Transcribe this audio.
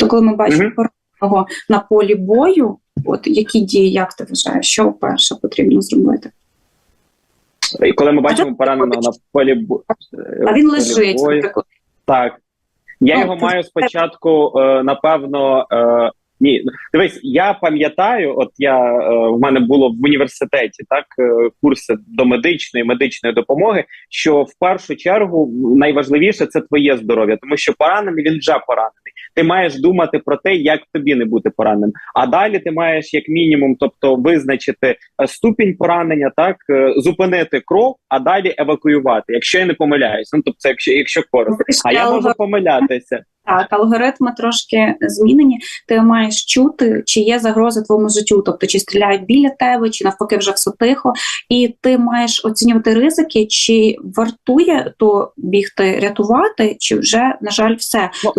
Тобто, коли ми бачимо пораненого на полі бою, от які дії, як ти вважаєш, що перше потрібно зробити? І коли ми бачимо пораненого на полі бою. А він лежить, бою. Так. Я Ну, його маю спочатку, е, напевно. Ні, дивись, я пам'ятаю, от я е, в мене було в університеті так е, курси до медичної медичної допомоги. Що в першу чергу найважливіше це твоє здоров'я, тому що поранений він вже поранений. Ти маєш думати про те, як тобі не бути пораненим. А далі ти маєш як мінімум, тобто визначити е, ступінь поранення, так е, зупинити кров, а далі евакуювати, якщо я не помиляюсь. Ну тобто, якщо якщо коротко. А я можу помилятися. Так, алгоритми трошки змінені. Ти маєш чути, чи є загроза твоєму життю, тобто чи стріляють біля тебе, чи навпаки вже все тихо. І ти маєш оцінювати ризики, чи вартує то бігти рятувати, чи вже на жаль все.